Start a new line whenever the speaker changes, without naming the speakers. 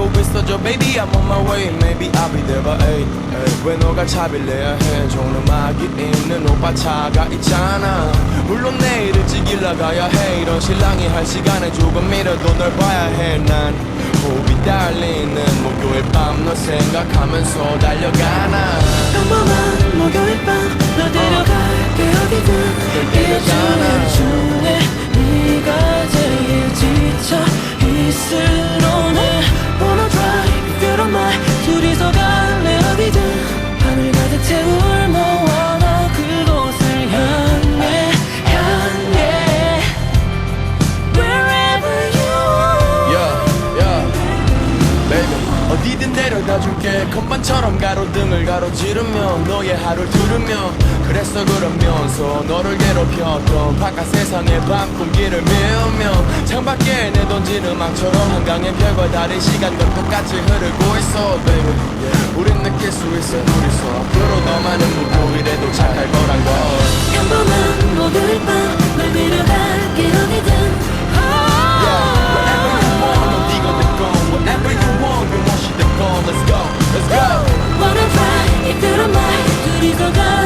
있어줘. Baby I'm on my way. Maybe I'll be there by 8왜 너가 차비를 내야 해? 종음악이 있는 오빠 차가 있잖아. 물론 내일 일찍 일 나가야 해. 이런 신랑이 할 시간에 조금이라도 널 봐야 해난 호흡이 달리는 목요일 밤널 생각하면서 달려가나.
평범한 목요일 밤너
baby. 어디든 데려다 줄게. 건반처럼 가로등을 가로지르며 너의 하루를 들으며. 그랬어 그러면서 너를 괴롭혔던 바깥 세상의 밤 꿈길을 메우며. 창밖에 내던진 음악처럼 한강의 별과 다른 시간과 똑같이 흐르고 있어 baby. 우린 느낄 수 있어 둘이서 앞으로 더 많은 목요일에 도착할 거란 걸.
평범한 What a fight 이끌어
말 둘이서 가